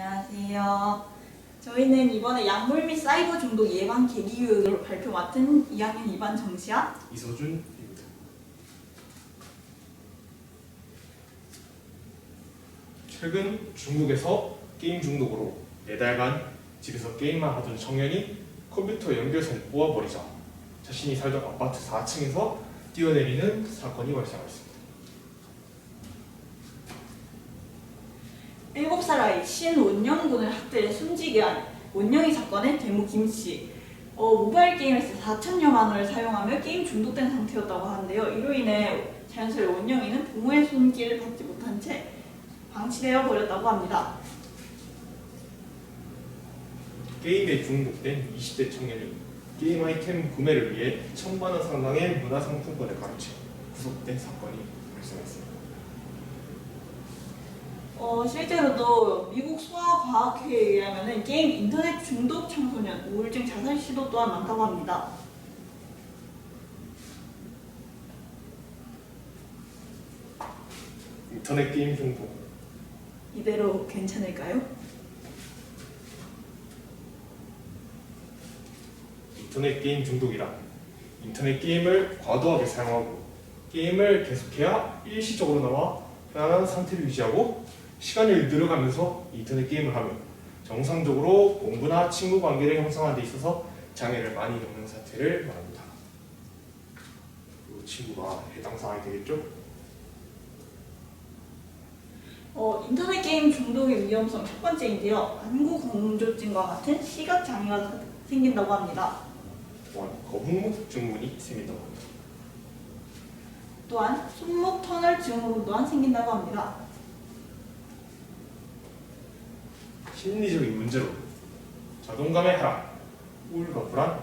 안녕하세요. 저희는 이번에 약물 및 사이버 중독 예방 계기 교육을 발표 맡은 2학년 2반 정시아 이서준입니다. 최근 중국에서 게임 중독으로 4달간 집에서 게임만 하던 청년이 컴퓨터 연결선을 뽑아버리자 자신이 살던 아파트 4층에서 뛰어내리는 사건이 발생했습니다. 7살 아이 신원영 군을 학대해 숨지게 한 원영이 사건의 대모 김씨 어, 모바일 게임에서 4천여만 원을 사용하며 게임 중독된 상태였다고 하는데요. 이로 인해 자연스레 원영이는 부모의 손길을 받지 못한 채 방치되어 버렸다고 합니다. 게임에 중독된 20대 청년이 게임 아이템 구매를 위해 천만 원 상당의 문화상품권을 가로채 구속된 사건이 발생했습니다. 어, 실제로도 미국 소아과학회에 의하면 게임 인터넷 중독 청소년 우울증 자살 시도 또한 많다고 합니다. 인터넷 게임 중독 이대로 괜찮을까요? 인터넷 게임 중독이란 인터넷 게임을 과도하게 사용하고 게임을 계속해야 일시적으로나마 편안한 상태를 유지하고 시간을 늘어가면서 인터넷 게임을 하며 정상적으로 공부나 친구 관계를 형성하는 데 있어서 장애를 많이 겪는 사태를 말합니다. 그 친구가 해당 사항이 되겠죠? 어, 인터넷 게임 중독의 위험성 첫 번째인데요. 안구 공조증과 같은 시각 장애가 생긴다고 합니다. 또한 거북목 증후군이 생긴다고 합니다. 또한 손목 터널 증후군 또한 생긴다고 합니다. 심리적인 문제로 자동감의 하락, 우울과 불안,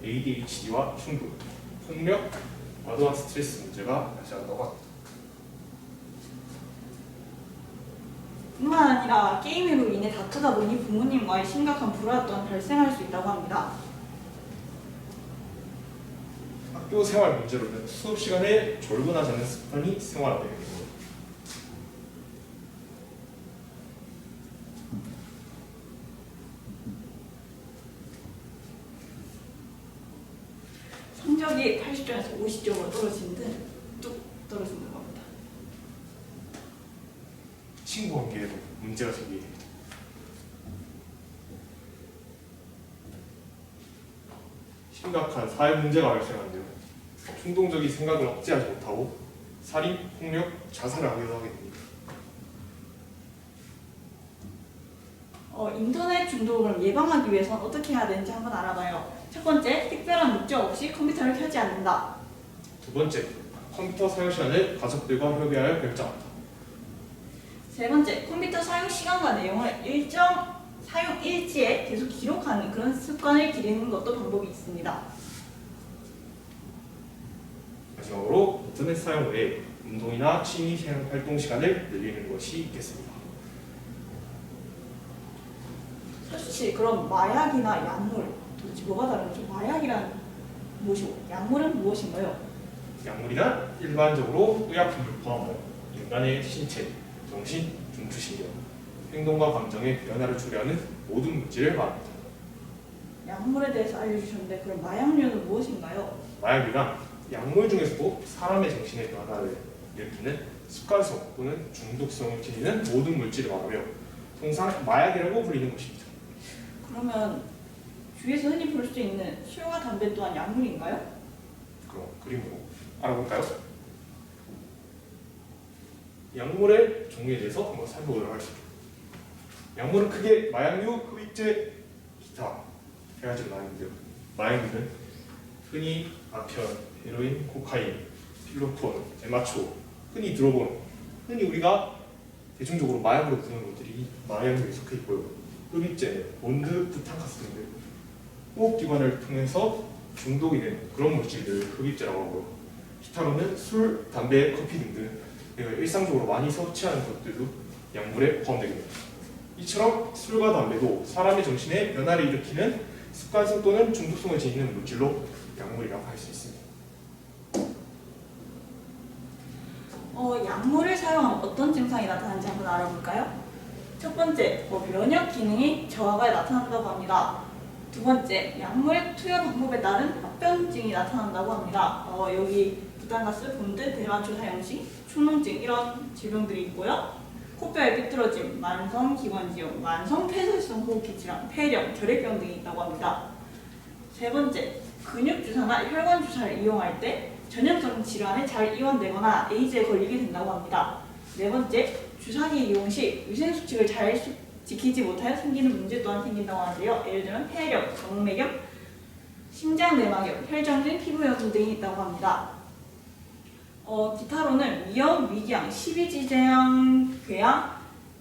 ADHD와 충동, 폭력, 과도한 스트레스 문제가 발생한다고 합니다. 뿐만 아니라 게임으로 인해 다투다 보니 부모님과의 심각한 불화 또한 발생할 수 있다고 합니다. 학교 생활 문제로는 수업 시간에 졸분하지 않는 습관이 생활화되는 성적이 80점에서 50점으로 떨어지는 등뚝 떨어진다고 합니다. 친구 관계에도 문제가 생기게. 심각한 사회 문제가 발생하는데요. 충동적인 생각을 억제하지 못하고 살인, 폭력, 자살을 하게 됩니다. 어, 인터넷 중독을 예방하기 위해서는 어떻게 해야 되는지 한번 알아봐요. 첫 번째, 특별한 목적 없이 컴퓨터를 켜지 않는다. 두 번째, 컴퓨터 사용 시간을 가족들과 협의하여 결정한다. 세 번째, 컴퓨터 사용 시간과 내용을 일정 사용 일지에 계속 기록하는 그런 습관을 기르는 것도 방법이 있습니다. 마지막으로 인터넷 사용 외에 운동이나 취미 활동 시간을 늘리는 것이 있겠습니다. 혹시 그럼 마약이나 약물 도대체 뭐가 다른지 마약이란 무엇이고 약물은 무엇인가요? 약물이란 일반적으로 의약품을 포함하여 인간의 신체, 정신, 중추신경, 행동과 감정의 변화를 초래하는 모든 물질을 말합니다. 약물에 대해서 알려주셨는데 그럼 마약류는 무엇인가요? 마약이란 약물 중에서도 사람의 정신의 변화를 일으키는 습관성 또는 중독성을 지니는 모든 물질을 말하며 통상 마약이라고 불리는 것입니다. 그러면 주위에서 흔히 볼 수 있는 술과 담배 또한 약물인가요? 그럼 그림으로 알아볼까요? 약물의 종류에 대해서 한번 살펴보도록 하겠습니다. 약물은 크게 마약류, 흡입제, 기타 세 가지로 나뉘는데요. 마약류는 흔히 아편, 헤로인, 코카인, 필로폰, 제마초 흔히 들어본 흔히 우리가 대중적으로 마약으로 듣는 것들이 마약류에 속해 있고요. 흡입제는 본드, 부탄카스 등등 호흡기관을 통해서 중독이 되는 그런 물질들을 흡입제라고 하고요. 기타로는 술, 담배, 커피 등등 일상적으로 많이 섭취하는 것들도 약물에 포함되게 됩니다. 이처럼 술과 담배도 사람의 정신에 변화를 일으키는 습관성 또는 중독성을 지니는 물질로 약물이라고 할 수 있습니다. 어, 약물을 사용하면 어떤 증상이 나타나는지 한번 알아볼까요? 첫 번째, 뭐 면역 기능이 저하가 나타난다고 합니다. 두 번째, 약물 투여 방법에 따른 합병증이 나타난다고 합니다. 어, 여기 부탄가스, 본드, 대마초 사용 시 축농증 이런 질병들이 있고요. 코뼈의 삐뚤어짐, 만성 기관지염, 만성 폐쇄성 호흡기 질환, 폐렴, 결핵병 등이 있다고 합니다. 세 번째, 근육 주사나 혈관 주사를 이용할 때 전염성 질환에 잘 이완되거나 에이즈에 걸리게 된다고 합니다. 네 번째, 주사기 이용 시 위생 수칙을 잘 수- 지키지 못하여 생기는 문제 또한 생긴다고 하는데요. 예를 들면 폐렴, 정맥염, 심장내막염, 혈전증, 피부염 등이 있다고 합니다. 어, 기타로는 위염, 위궤양, 십이지재양, 궤양,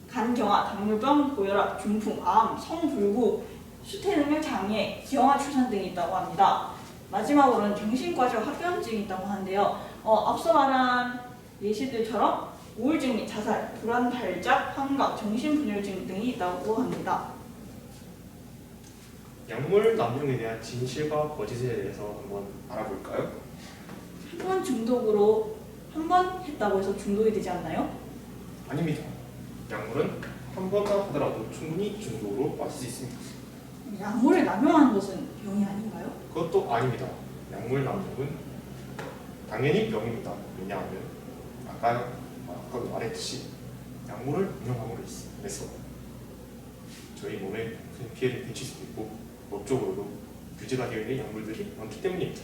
간경화, 당뇨병, 고혈압, 중풍, 암, 성불구, 수태능력 장애, 기형아 출산 등이 있다고 합니다. 마지막으로는 정신과적 합병증이 있다고 하는데요. 어, 앞서 말한 예시들처럼 우울증 및 자살, 불안 발작, 환각, 정신분열증 등이 있다고 합니다. 약물 남용에 대한 진실과 거짓에 대해서 한번 알아볼까요? 한 번 중독으로 한 번 했다고 해서 중독이 되지 않나요? 아닙니다. 약물은 한 번만 하더라도 충분히 중독으로 빠질 수 있습니다. 약물을 남용하는 것은 병이 아닌가요? 그것도 아닙니다. 약물 남용은 당연히 병입니다. 왜냐하면 아까 아까 말했듯이 약물을 운영함으로 인해서 저희 몸에 큰 피해를 끼칠 수도 있고 법적으로도 규제가 되어 있는 약물들이 많기 때문입니다.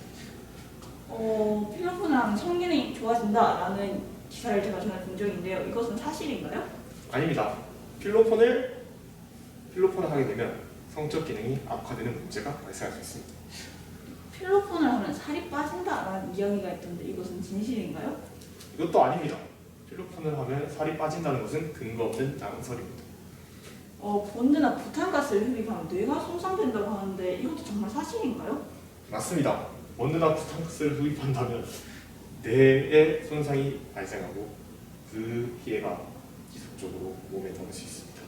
어, 필로폰이랑 성기능이 좋아진다라는 기사를 제가 전에 본 적이 있는데요. 이것은 사실인가요? 아닙니다. 필로폰을 필로폰을 하게 되면 성적 기능이 악화되는 문제가 발생할 수 있습니다. 필로폰을 하면 살이 빠진다라는 이야기가 있던데 이것은 진실인가요? 이것도 아닙니다. 필로폰을 하면 살이 빠진다는 것은 근거 없는 낭설입니다. 어, 본드나 부탄가스를 흡입하면 뇌가 손상된다고 하는데 이것도 정말 사실인가요? 맞습니다. 원두나 부탄가스를 흡입한다면 뇌에 손상이 발생하고 그 피해가 지속적으로 몸에 남을 수 있습니다.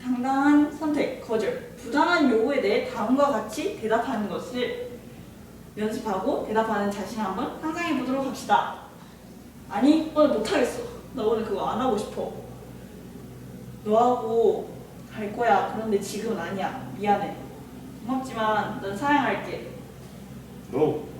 당당한 선택, 거절, 부당한 요구에 대해 다음과 같이 대답하는 것을 연습하고 대답하는 자신을 한번 상상해 보도록 합시다. 아니, 오늘 못하겠어. 나 오늘 그거 안 하고 싶어. 너하고 갈 거야. 그런데 지금은 아니야. 미안해. 고맙지만 넌 사양할게. No.